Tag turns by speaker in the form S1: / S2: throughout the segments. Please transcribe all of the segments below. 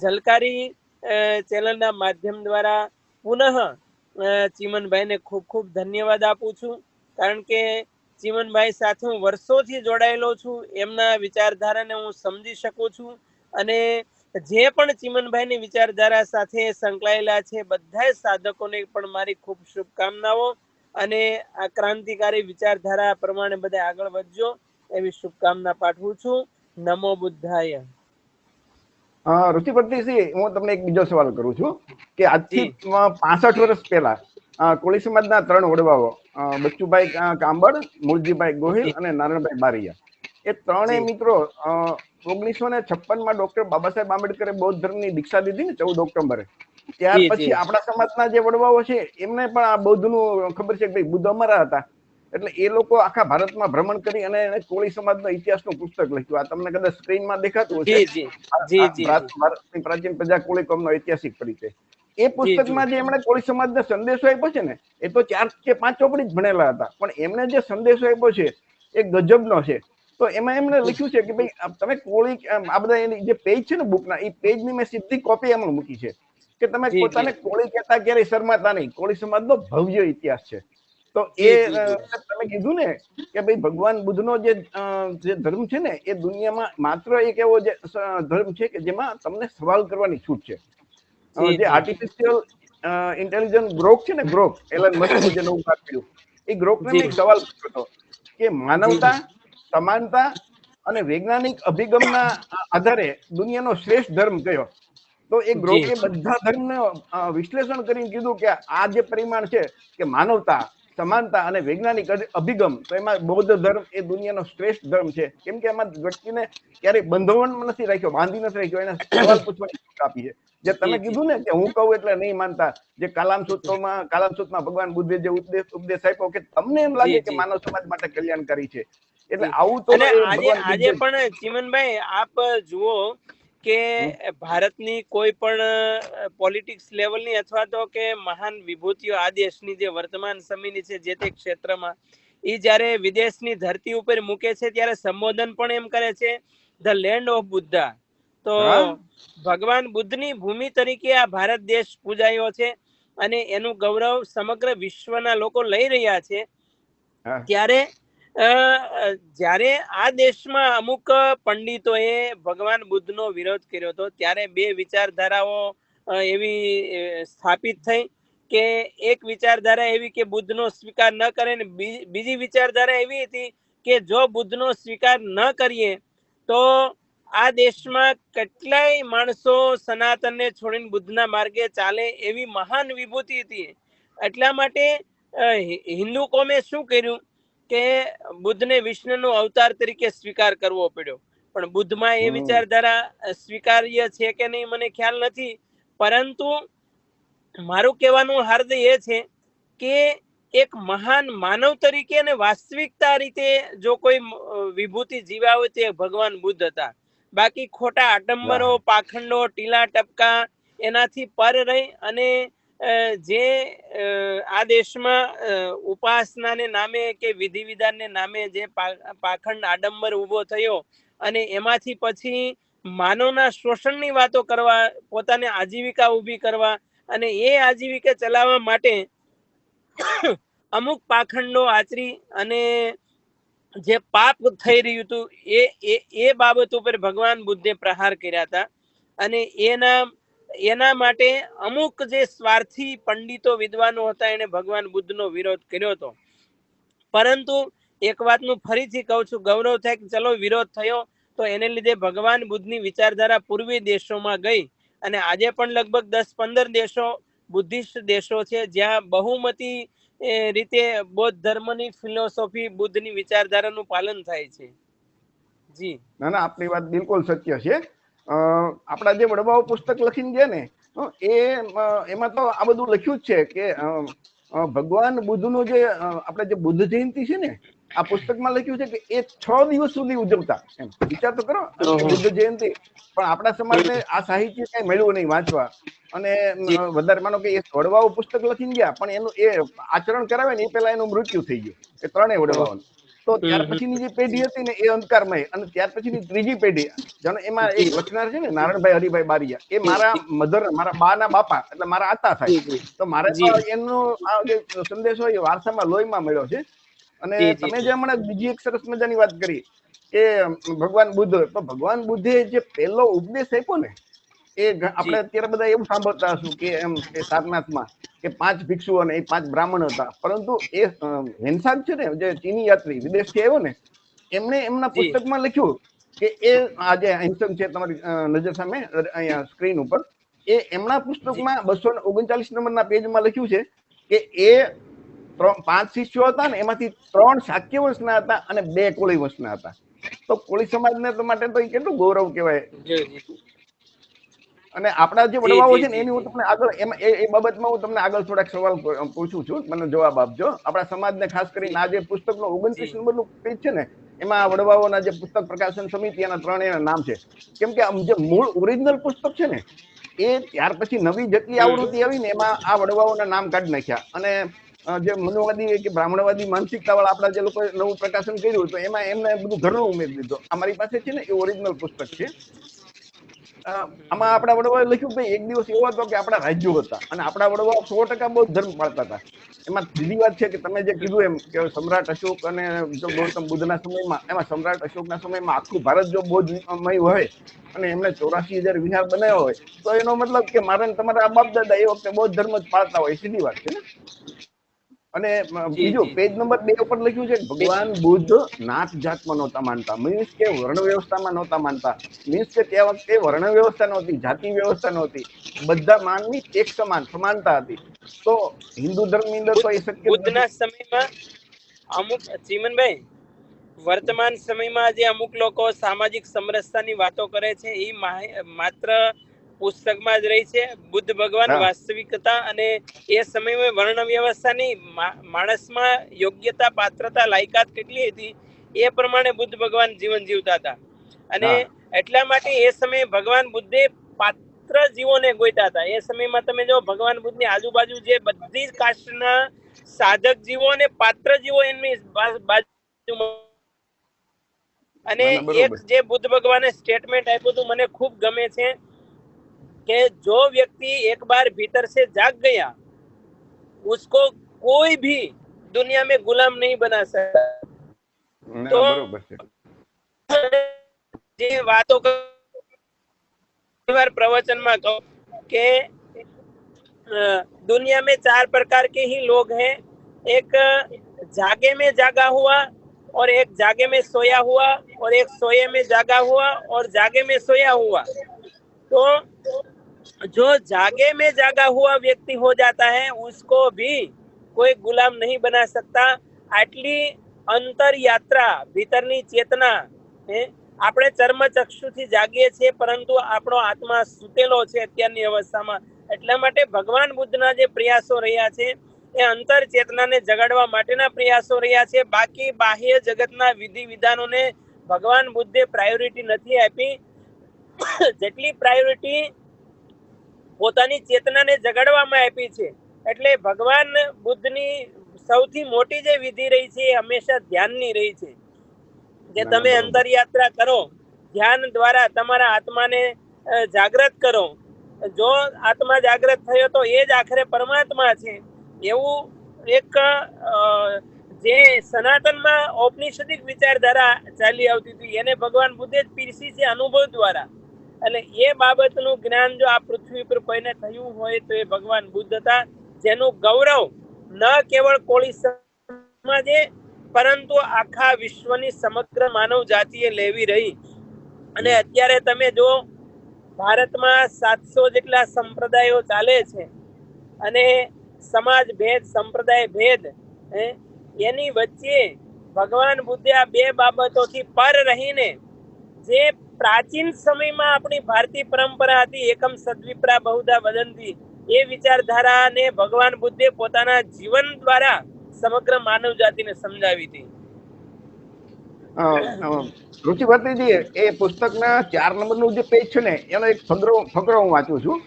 S1: ઝલકારી ચેનલના માધ્યમ દ્વારા પુનઃ ચીમનભાઈને ખૂબ ખૂબ ધન્યવાદ આપું છું. કારણ કે ચીમનભાઈ સાથે હું વર્ષોથી જોડાયેલો છું. એમના વિચારધારાને હું સમજી શકું છું. અને જે પણ ચીમનભાઈની વિચારધારા સાથે સંકળાયેલા છે બધા સાધકોને પણ મારી ખૂબ શુભકામનાઓ. અને આ ક્રાંતિકારી વિચારધારા પ્રમાણે બધા આગળ વધજો. એવી શુભકામના પાઠવું છું. નમો બુદ્ધાય.
S2: ઋષિપતિસિંહ હું તમને એક બીજો સવાલ કરું છું કે આજથી પાસઠ વર્ષ પહેલા કોળી સમાજના ત્રણ વડવાઓ બચ્ચુભાઈ કા- કાંબળ મૂળજીભાઈ ગોહિલ અને નારાયણભાઈ બારિયા. એ ત્રણેય મિત્રો ઓગણીસો ને છપ્પનમાં ડોક્ટર બાબા સાહેબ આંબેડકરે બૌદ્ધ ધર્મની દીક્ષા લીધી ને ચૌદ ઓક્ટોબરે. ત્યાર. પછી આપણા સમાજના જે વડવાઓ છે એમને પણ આ બૌદ્ધનું ખબર છે કે ભાઈ બુદ્ધ અમારા હતા. એટલે એ લોકો આખા ભારતમાં ભ્રમણ કરી અને એને કોળી સમાજનો ઇતિહાસનું પુસ્તક લખ્યું. આ તમને કદાચ સ્ક્રીનમાં દેખાતું હશે. ભારતની પ્રાચીન પ્રજા કોળી કોમનો ઐતિહાસિક પરિચય. એ પુસ્તકમાં જે. એમણે કોળી સમાજને સંદેશો આપ્યો છે ને એ તો ચાર કે પાંચ ચોપડી જ ભણેલા હતા. પણ એમણે જે સંદેશો આપ્યો છે એ ગજબનો છે. તો એમાં એમણે લખ્યું છે કે ભાઈ તમે કોળી આ બધા એની જે પેજ છે ને બુકના એ પેજની મેં સીધી કોપી એમણે મૂકી છે. કે તમે. પોતાને કોળી કહેતા ક્યારેય શરમાતા નહીં. કોળી સમાજનો ભવ્ય ઇતિહાસ છે. તો એ તમે કીધું ને કે ભાઈ ભગવાન બુદ્ધનો જે જે ધર્મ છે ને એ દુનિયામાં માત્ર એક એવો જે ધર્મ છે કે જેમાં તમને સવાલ કરવાની છૂટ છે.
S1: જે
S2: આર્ટિફિશિયલ ઇન્ટેલિજન્ટ ગ્રોક છે ને ગ્રોક એલન મસ્ક જે નવું વાત એ ગ્રોક ને એક સવાલ પૂછ્યો હતો કે માનવતા સમાનતા અને વૈજ્ઞાનિક અભિગમના આધારે દુનિયાનો શ્રેષ્ઠ ધર્મ કયો? તો એ ગ્રોકે બધા ધર્મ અ, વિશ્લેષણ કરીને કીધું કે આ જે પરિમાણ છે કે માનવતા સમાનતા અને વૈજ્ઞાનિક અભિગમ. તો એમાં બૌદ્ધ ધર્મ એ દુનિયાનો શ્રેષ્ઠ ધર્મ છે. કેમ કે એમાં વ્યક્તિને ક્યારેય બંધવણમાં નથી રાખ્યો બાંધી નથી રાખ્યો એને સવાલ પૂછવાની છૂટ આપી છે. જે તમે. કીધું ને કે હું કહું એટલે નહીં માનતા જે કાલામ સૂત્રોમાં કાલામ સૂત્રમાં ભગવાન બુદ્ધે જે ઉપદેશ ઉપદેશ આપ્યો કે તમને એમ લાગે કે માનવ સમાજ માટે કલ્યાણકારી છે. એટલે આવું તો
S1: આજે આજે પણ ચિમનભાઈ આપ જુઓ કે ભારતની કોઈ પણ પોલિટિક્સ લેવલની અથવા તો કે મહાન વિભૂતિઓ આ દેશની જે વર્તમાન સમયની છે જે તે ક્ષેત્રમાં એ જ્યારે વિદેશની ધરતી ઉપર મૂકે છે ત્યારે સંબોધન પણ એમ કરે છે ધ લેન્ડ ઓફ બુદ્ધા તો. ભગવાન બુદ્ધની ભૂમિ તરીકે આ ભારત દેશ પૂજાયો છે અને એનું ગૌરવ સમગ્ર વિશ્વના લોકો લઈ રહ્યા છે. ત્યારે જ્યારે આ દેશમાં અમુક પંડિતોએ ભગવાન બુદ્ધનો વિરોધ કર્યો હતો, ત્યારે બે વિચારધારાઓ એવી સ્થાપિત થઈ કે એક વિચારધારા એવી કે બુદ્ધનો સ્વીકાર ન કરે ને બીજી વિચારધારા એવી હતી કે જો બુદ્ધનો સ્વીકાર ન કરીએ, તો આ દેશમાં કેટલાય માણસો સનાતનને છોડીને બુદ્ધના માર્ગે ચાલે એવી મહાન વિભૂતિ હતી. એટલા માટે હિન્દુ કોમે શું કર્યું? કે બુદ્ધને વિષ્ણુનો અવતાર તરીકે સ્વીકાર કરવો પડ્યો. પણ બુદ્ધમાં એ વિચારધારા સ્વીકાર્ય છે કે નહીં મને ખ્યાલ નથી. પરંતુ મારું કહેવાનું હાર્દ એ છે કે એક મહાન માનવ તરીકે અને વાસ્તવિકતા રીતે જો કોઈ વિભૂતિ જીવ્યા હોય તે ભગવાન બુદ્ધ હતા. બાકી ખોટા આડંબરો પાખંડો ટીલા ટપકા એનાથી પર રહી અને જે આ દેશમાં ઉપાસનાને નામે કે વિધિ વિધાનને નામે જે પાખંડ આડંબર ઊભો થયો અને એમાંથી પછી માનવના શોષણની વાતો કરવા, પોતાને આજીવિકા ઊભી કરવા અને એ આજીવિકા ચલાવવા માટે અમુક પાખંડો આચરી અને જે પાપ થઈ રહ્યું હતું એ એ બાબત ઉપર ભગવાન બુદ્ધે પ્રહાર કર્યા હતા અને એના એના માટે અમુક જે સ્વાર્થી પંડિતો વિદ્વાનો હતા એને ભગવાન બુદ્ધનો વિરોધ કર્યો હતો. પરંતુ એક વાતનું ફરીથી કહું છું, ગૌરવ થાય કે ચલો વિરોધ થયો, તો એને લીધે ભગવાન બુદ્ધની વિચારધારા પૂર્વી દેશોમાં ગઈ અને આજે પણ લગભગ દસ પંદર દેશો બુદ્ધિસ્ટ દેશો છે, જ્યાં બહુમતી રીતે બૌદ્ધ ધર્મની ફિલોસોફી બુદ્ધની વિચારધારાનું પાલન થાય છે. જી.
S2: ના ના, આપની વાત બિલકુલ સત્ય છે. આપણા જે વડવાઓ પુસ્તક લખીને ગયા ને એ એમાં તો આ બધું લખ્યું જ છે કે ભગવાન બુદ્ધનું જે આપણે જે બુદ્ધ જયંતિ છે ને આ પુસ્તકમાં લખ્યું છે કે એ છ દિવસ સુધી ઉજવતા. એમ વિચાર તો કરો બુદ્ધ જયંતિ. પણ આપણા સમાજને આ સાહિત્ય કઈ મળ્યું નહીં વાંચવા. અને વધારે માનો કે એ વડવાઓ પુસ્તક લખીને ગયા પણ એનું એ આચરણ કરાવે ને એ પેલા એનું મૃત્યુ થઈ ગયું એ ત્રણેય વડવાઓનું. તો ત્યાર. પછીની જે પેઢી હતી ને એ અંધકારમય. અને ત્યાર પછીની ત્રીજી પેઢી જાણે એમાં એક લખનાર છે ને નારાયણભાઈ હરિભાઈ બારિયા એ મારા મધર મારા બા ના બાપા એટલે મારા આતા થાય. તો મારે એનો આ જે સંદેશો એ વારસામાં લોહીમાં મળ્યો છે. અને તમે
S1: જે.
S2: હમણાં બીજી એક સરસ મજાની વાત કરી કે ભગવાન બુદ્ધ તો ભગવાન બુદ્ધે જે પહેલો ઉપદેશ આપ્યો ને એ આપણે અત્યારે બધા એવું સાંભળતા હશું કે એમ કે સારનાથમાં કે પાંચ ભિક્ષુ અને એ પાંચ બ્રાહ્મણ હતા. પરંતુ એ અ, છે ને જે ચીની યાત્રી વિદેશથી આવ્યો ને એમણે એમના પુસ્તકમાં લખ્યું કે એ આજે હેન્સન છે તમારી નજર સામે અહીંયા સ્ક્રીન ઉપર એ એમના પુસ્તકમાં બસો ઓગણચાલીસ નંબરના પેજમાં લખ્યું છે કે એ પાંચ શિષ્યો હતા ને એમાંથી ત્રણ શાક્ય વંશના હતા અને બે કોળી વંશના હતા. તો કોળી સમાજને ને માટે તો એ કેટલું ગૌરવ કહેવાય. અને આપણા જે વડવાઓ છે ને એની હું તમને આગળ એમાં એ બાબતમાં હું તમને આગળ થોડાક સવાલ પૂછું છું મને જવાબ આપજો. આપણા સમાજને ખાસ કરીને આ જે પુસ્તકનો ઓગણત્રીસ નંબરનું પેજ છે ને એમાં વડવાઓના જે પુસ્તક પ્રકાશન સમિતિ એના ત્રણેયના નામ છે. કેમ કે જે મૂળ ઓરિજિનલ પુસ્તક છે ને એ ત્યાર પછી નવી જેટલી. આવૃત્તિ આવી ને એમાં આ વડવાઓના નામ કાઢી નાખ્યા. અને જે મનોવાદી કે બ્રાહ્મણવાદી માનસિકતા વાળા આપણા જે લોકો નવું પ્રકાશન કર્યું તો એમાં એમને બધું ઘરનું ઉમેરી દીધો. અમારી પાસે છે ને એ ઓરિજિનલ પુસ્તક છે. આમાં આપણા વડવાએ લખ્યું ભાઈ એક દિવસ એવો હતો કે આપણા રાજ્યો હતા અને આપણા વડવાઓ સો ટકા બૌદ્ધ ધર્મ પાળતા હતા. એમાં બીજી વાત છે કે તમે જે કીધું એમ કે સમ્રાટ અશોક અને જો ગૌતમ બુદ્ધના સમયમાં, એમાં સમ્રાટ અશોકના સમયમાં આખું ભારત જો બૌદ્ધમય હોય અને એમણે ચોરાસી હજાર વિહાર બનાવ્યો હોય, તો એનો મતલબ કે મારે તમારા બાપ દાદા એ વખતે બૌદ્ધ ધર્મ જ પાળતા હોય, સીધી વાત છે ને? અને બીજું પેજ નંબર બે ઉપર લખ્યું છે ભગવાન બુદ્ધ નાથ જાતમાં નહોતા માનતા મીન્સ કે વર્ણ વ્યવસ્થામાં નહોતા માનતા. મીન્સ કે તે વખતે વર્ણ વ્યવસ્થા નહોતી જાતિ વ્યવસ્થા નહોતી. બધા માનવી એક સમાન સમાનતા હતી. તો હિન્દુ ધર્મની અંદર તો એ શક્ય
S1: બુદ્ધના સમયમાં અમુક ચીમનભાઈ વર્તમાન સમયમાં જે અમુક લોકો સામાજિક સમરસતાની વાતો કરે છે એ માત્ર પુસ્તકમાં જ રહી છે. બુદ્ધ ભગવાન વાસ્તવિકતા અને એ સમયમાં વર્ણ વ્યવસ્થાની માણસમાં યોગ્યતા પાત્રતા લાયકાત કેટલી હતી એ પ્રમાણે બુદ્ધ ભગવાન જીવન જીવતા હતા. અને એટલા માટે એ સમયે ભગવાન બુદ્ધે પાત્ર જીવોને ગોઈતા હતા. એ સમયમાં તમે જો ભગવાન બુદ્ધની આજુબાજુ જે બધી જ કાસ્ટના સાધક જીવો અને પાત્ર જીવો એમની બાજુમાં અને એક જે બુદ્ધ ભગવાને સ્ટેટમેન્ટ આપ્યું હતું મને ખૂબ ગમે છે. કે જો વ્યક્તિ एक बार भीतर से जाग गया उसको कोई भी दुनिया में गुलाम नहीं बना सकता
S2: ના,
S1: તો-
S2: બરોબર છે
S1: જે વાતો વાર प्रवचन કહું કે अ, दुनिया में चार प्रकार के ही लोग हैं एक जागे में जागा हुआ और एक जागे में सोया हुआ और एक सोए में जागा हुआ और जागे में सोया हुआ तो जो जागे में जागा हुआ व्यक्ति हो जाता है उसको भी કોઈ ગુલામ નહીં બના सकता આટલી અંતર યાત્રા ભીતરની ચેતના હે આપણે ચર્મ ચક્ષુથી જાગીએ છીએ પરંતુ આપણો આત્મા સૂતેલો છે અત્યારની અવસ્થામાં એટલા માટે ભગવાન બુદ્ધના જે પ્રયાસો રહ્યા છે એ અંતર ચેતનાને જગાડવા માટેના પ્રયાસો રહ્યા છે બાકી બાહ્ય જગતના વિધિ વિધાનોને ભગવાન બુદ્ધે પ્રાયોરિટી નથી આપી જેટલી પ્રાયોરિટી પોતાની ચેતનાને જગાડવામાં આપી છે. એટલે ભગવાન બુદ્ધની સૌથી મોટી જે વિધિ રહી છે એ હંમેશા ધ્યાનની રહી છે. કે તમે
S2: બરોબર.
S1: અંતર યાત્રા કરો ધ્યાન દ્વારા તમારા આત્માને જાગૃત કરો. જો આત્મા જાગૃત થયો તો એ જ આખરે પરમાત્મા છે. એવું એક જે સનાતનમાં ઔપનિષદિક વિચારધારા ચાલી આવતી હતી એને ભગવાન બુદ્ધે જ પીરસી છે અનુભવ દ્વારા. એટલે એ બાબતનું જ્ઞાન જો આ પૃથ્વી પર કોઈને થયું હોય તો એ ભગવાન બુદ્ધ હતા. જેનું ગૌરવ ન કેવળ કોળી સમાજે પરંતુ આખા વિશ્વની સમગ્ર માનવ જાતિએ લેવી રહી. અને અત્યારે તમે જો ભારતમાં સાતસો જેટલા સંપ્રદાયો ચાલે છે અને સમાજ ભેદ, સંપ્રદાય ભેદ એની વચ્ચે ભગવાન બુદ્ધે આ બે બાબતોથી પર રહીને જે પ્રાચીન સમયમાં આપણી ભારતીય પરંપરા હતી એકમ સદ્વિપ્રા બહુધા વદંતી. એ વિચારધારાને ભગવાન બુદ્ધે પોતાના જીવન દ્વારા સમગ્ર માનવ જાતિને સમજાવી હતી.
S2: અ, અ, રુચિ ભટ્ટીજી એ પુસ્તકના ચાર નંબરનું જે પેજ છે ને એનો એક ફકરો ફકરો હું વાંચું છું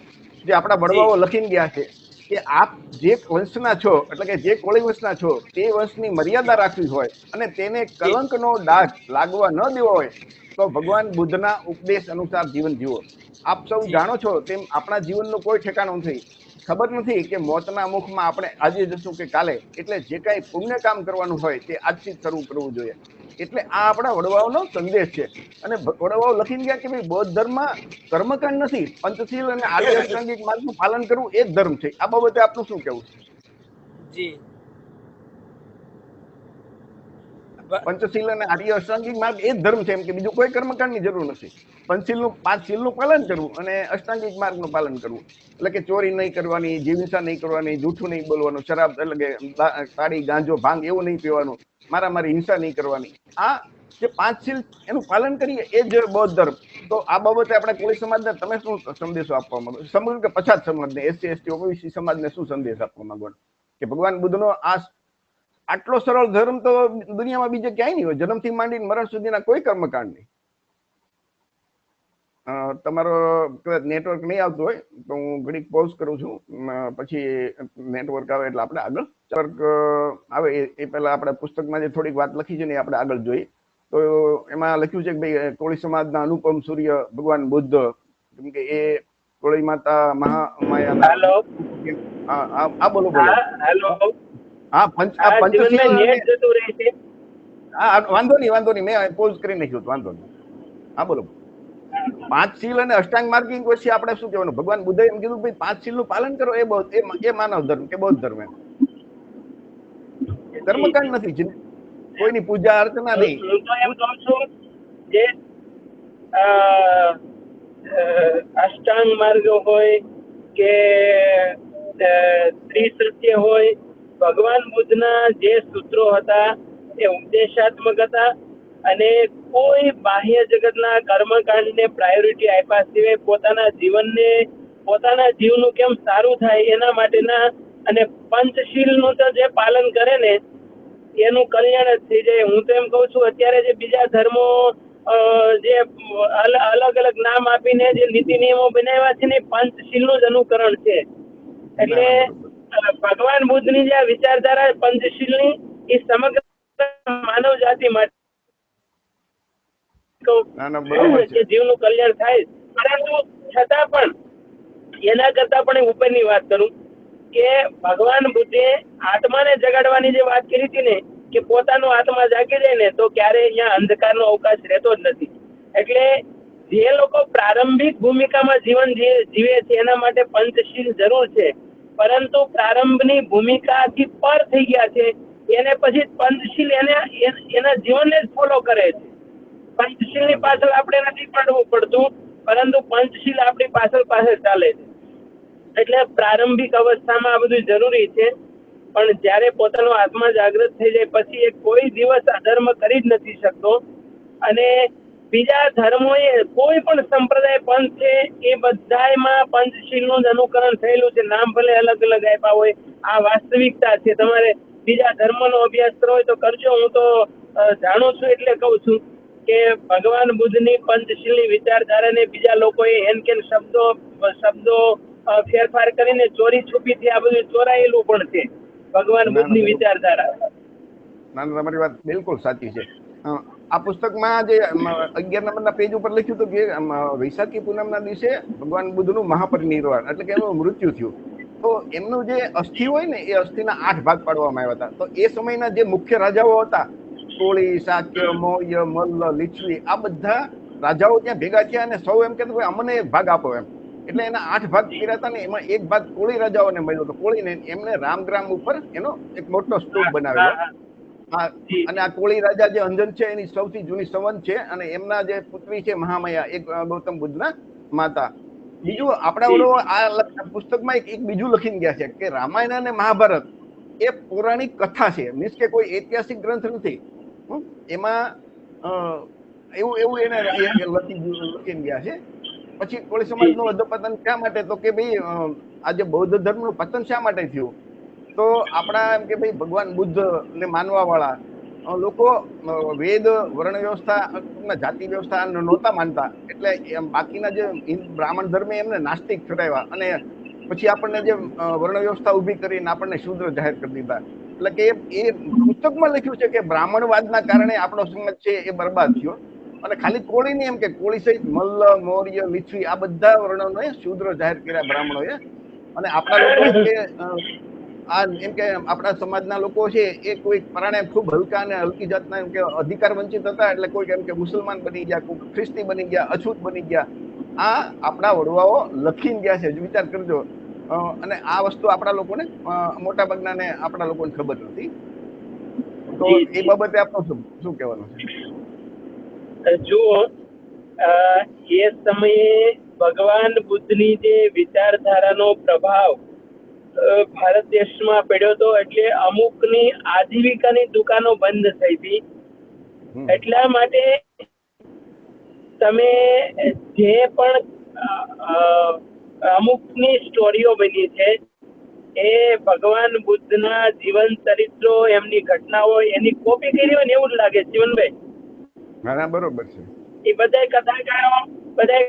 S2: જે આપણા બળવાઓ લખીને ગયા છે કે આપ જે વંશના છો એટલે કે જે કોળી વંશના છો તે વંશની મર્યાદા રાખવી હોય અને તેને કલંકનો ડાઘ લાગવા ન દેવો હોય તો ભગવાન બુદ્ધના ઉપદેશ અનુસાર જીવન જીવો. આપ સૌ જાણો છો તેમ આપણા જીવનનું કોઈ ઠેકાણું નથી. ખબર નથી કે મોતના મુખમાં આપણે આજે જશું કે કાલે. એટલે જે કાંઈ પુણ્ય કામ કરવાનું હોય તે આજથી જ શરૂ કરવું જોઈએ. એટલે આ આપણા વડવાઓનો સંદેશ છે. અને વડવાઓ લખીને ગયા કે ભાઈ બૌદ્ધ ધર્મમાં કર્મકાંડ નથી. પંચશીલ અને અષ્ટાંગિક માર્ગનું પાલન કરવું એ જ ધર્મ છે. આ બાબતે આપનું શું કહેવું? છે
S1: જી.
S2: પંચશીલ અને આર્ય અષ્ટાંગિક માર્ગ એ જ ધર્મ છે, એમ કે બીજું કોઈ કર્મકાંડની જરૂર નથી. પંચશીલનું પાંચ શીલનું પાલન કરવું અને અષ્ટાંગિક માર્ગનું પાલન કરવું. એટલે કે ચોરી નહીં કરવાની જીવિંસા નહીં કરવાની, જૂઠું નહીં બોલવાનું, શરાબ એટલે કે તાળી ગાંજો, ભાંગ એવું નહીં પીવાનું, મારા મારી હિંસા નહીં કરવાની. આ જે પાંચ શીલ એનું પાલન કરીએ એ જ બૌદ્ધ ધર્મ. તો આ બાબતે આપણે કોળી સમાજને તમે શું સંદેશો આપવા માંગો? સમગ્ર કે પછાત સમાજને, એસસી, એસટી, ઓબીસી સમાજને શું સંદેશ આપવા માંગો કે ભગવાન બુદ્ધનો આ આટલો સરળ ધર્મ તો દુનિયામાં બીજે ક્યાંય નહીં હોય. જન્મથી માંડીને મરણ સુધીના કોઈ કર્મકાંડ નહીં. તમારો કદાચ નેટવર્ક નહીં આવતું હોય તો હું ઘડીક પોઝ કરું છું. પછી નેટવર્ક આવે એટલે આપણે આગળ નેટવર્ક આવે. એ પહેલા આપણે પુસ્તકમાં જે થોડીક વાત લખી છે ને આપણે આગળ જોઈએ. તો એમાં લખ્યું છે કે ભાઈ કોળી સમાજના અનુપમ સૂર્ય ભગવાન બુદ્ધ. કેમ કે એ કોળી માતા આ- આ બોલો બોલો.
S1: હેલો
S2: હા પંચ આ પંચશીલ
S1: નેટ જતું રહે છે.
S2: હા હા, વાંધો નહીં વાંધો નહીં મેં પોઝ કરી નાખ્યું વાંધો નહીં. હા બોલો. પાંચ શીલ અને અષ્ટાંગ માર્ગિંગ પછી આપણે શું કહેવાનું? ભગવાન બુદ્ધે એમ કીધું ભાઈ પાંચ શીલનું પાલન કરો એ બૌદ્ધ એ માનવ ધર્મ કે બૌદ્ધ ધર્મ કર્મકાંડ નથી કોઈની પૂજા અર્ચના નહીં.
S1: હું તો એમ કહું છું જે અ, અ, અષ્ટાંગ માર્ગ હોય કે ત્રિસત્ય હોય ભગવાન બુદ્ધના જે સૂત્રો હતા, એ ઉપદેશાત્મક હતા અને કોઈ બાહ્ય જગતના કર્મકાંડને પ્રાયોરિટી આપ્યા સિવાય પોતાના જીવનને, પોતાના જીવનું કેમ સારું થાય એના માટેના અને પંચશીલનું તો જે પાલન કરે ને, એનું કલ્યાણ જ થઈ જાય. હું તો એમ કહું છું, અત્યારે જે બીજા ધર્મો જે અલગ અલગ નામ આપીને જે નીતિ નિયમો બનાવ્યા છે ને, પંચશીલનું જ અનુકરણ છે. એટલે ભગવાન બુદ્ધની જે વિચારધારા પંચશીલની એ સમગ્ર માનવ જાતિ માટે જીવનું કલ્યાણ થાય. પરંતુ છતાં પણ એના કરતા પણ ઉપરની વાત કરું કે ભગવાન બુદ્ધે આત્માને જગાડવાની જે વાત કરી હતી ને કે પોતાનો આત્મા જાગી જાય ને તો ક્યારે અહીંયા અંધકારનો અવકાશ રહેતો જ નથી. એટલે જે લોકો પ્રારંભિક ભૂમિકામાં જીવન જીવે છે એના માટે પંચશીલ જરૂર છે. પરંતુ પ્રારંભની ભૂમિકાથી પર થઈ ગયા છે. એને પછી પંચશીલ એને એના જીવનને જ ફોલો કરે છે. પંચશીલની પાછળ આપણે નથી પડવું પડતું, પરંતુ પંચશીલ આપણી પાછળ પાછળ ચાલે છે. એટલે પ્રારંભિક અવસ્થામાં આ બધું જરૂરી છે. પણ જ્યારે પોતાનો આત્મા જાગૃત થઈ જાય, પછી એ કોઈ દિવસ અધર્મ કરી જ નથી શકતો. અને બીજા ધર્મોએ કોઈ પણ સંપ્રદાય પંથ છે એ બધાયમાં પંચશીલનું જ અનુકરણ થયેલું છે. નામ ભલે અલગ અલગ આપ્યા હોય આ વાસ્તવિકતા છે. તમારે બીજા ધર્મનો અભ્યાસ કરવો હોય તો કરજો. હું તો જાણું છું એટલે કહું છું કે ભગવાન બુદ્ધની પંચશીલની વિચારધારાને બીજા લોકોએ હેન કેન શબ્દો શબ્દો ફેરફાર કરીને ચોરી છુપીથી આ બધું ચોરાયેલું પણ છે. ભગવાન
S2: બુદ્ધ
S1: બુદ્ધની વિચારધારા.
S2: ના ના, તમારી વાત બિલકુલ સાચી છે. આ પુસ્તકમાં જે અગિયાર નંબરના પેજ ઉપર લખ્યું હતું કે વૈશાખી પૂનમના દિવસે ભગવાન બુદ્ધનું મહાપરિનિર્વાણ એટલે કે એનું મૃત્યુ થયું. તો એમનું જે અસ્થિ હોય ને, એ અસ્થિના આઠ ભાગ પાડવામાં આવ્યા હતા. તો એ સમયના જે મુખ્ય રાજાઓ હતા, કોળી શાક્ય મૌર્ય, મલ્લ લીછવી આ બધા રાજાઓ ત્યાં ભેગા થયા અને સૌ એમ કહેતા અમને એક ભાગ આપો એમ. એટલે એના આઠ ભાગ કર્યા હતા ને, એમાં એક ભાગ કોળી રાજાઓને મળ્યો હતો. કોળીને એમને રામગ્રામ ઉપર એનો એક મોટો સ્તૂપ
S1: જી.
S2: અને આ કોળી રાજા જે અંજન છે એની સૌથી જૂની સંવંત છે અને એમના જે પુત્રી છે મહામયા એક ગૌતમ બુદ્ધના માતા. બીજું આપણા ઓલો આ પુસ્તકમાં એક બીજું લખીને ગયા છે કે રામાયણ અને મહાભારત એ પૌરાણિક કથા છે. મીન્સ કે કોઈ ઐતિહાસિક ગ્રંથ નથી? એમાં એવું એવું એને લખીને ગયા છે. પછી કોળી સમાજનું અધપતન શા માટે? તો કે ભાઈ આ જે બૌદ્ધ ધર્મનું પતન શા માટે થયું? તો આપણા એમ કે ભાઈ ભગવાન બુદ્ધ ને માનવા વાળા લોકો વેદ, વર્ણ વ્યવસ્થા જાતિ વ્યવસ્થા નહોતા માનતા. એટલે બાકીના જે બ્રાહ્મણ ધર્મે એમને નાસ્તિક ઠરાવ્યા અને પછી આપણને જે વર્ણ વ્યવસ્થા ઊભી કરીને આપણને શુદ્ર જાહેર કરી દીધા. એટલે કે એ પુસ્તકમાં લખ્યું છે કે બ્રાહ્મણવાદના કારણે આપણો સમાજ છે એ બરબાદ થયો. અને ખાલી કોળી નહીં એમ કે કોળી સહિત મલ્લ, મૌર્ય લિચ્છી આ બધા વર્ણોને શુદ્ર જાહેર કર્યા બ્રાહ્મણોએ. અને આપણા લોકો આ એમ કે આપણા સમાજના લોકો છે એ કોઈ પરાણે ખૂબ હલકા અને હલકી જાતના એમ કે અધિકાર વંચિત હતા એટલે કોઈ એમ કે મુસલમાન બની ગયા કોઈ ખ્રિસ્તી બની ગયા અછૂત બની ગયા. આ આપણા વડવાઓ લખીને ગયા છે વિચાર કરજો. અને આ વસ્તુ આપણા લોકોને મોટા ભાગના આપણા લોકોને ખબર નથી. તો એ બાબતે આપનું શું શું કહેવાનું છે?
S1: જો એ સમયે ભગવાન બુદ્ધની જે વિચારધારાનો પ્રભાવ ભારત દેશમાં પડ્યો હતો એટલે અમુકની આજીવિકાની દુકાનો બંધ થઈ હતી. એટલા માટે તમે જે પણ અમુકની સ્ટોરીઓ બની છે એ ભગવાન બુદ્ધના જીવન ચરિત્રો એમની ઘટનાઓ એની કોપી કરી હોય ને એવું જ લાગે જીવનભાઈ.
S2: ના બરોબર છે.
S1: એ બધા કથાકારો બધા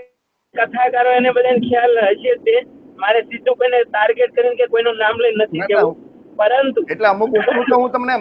S1: કથાકારો એને બધાને ખ્યાલ હશે તે. મારે સીધું કોઈને ટાર્ગેટ કરીને કે કોઈનું નામ લઈ નથી. કેવું પરંતુ
S2: એટલે અમુક વસ્તુ તો હું તમને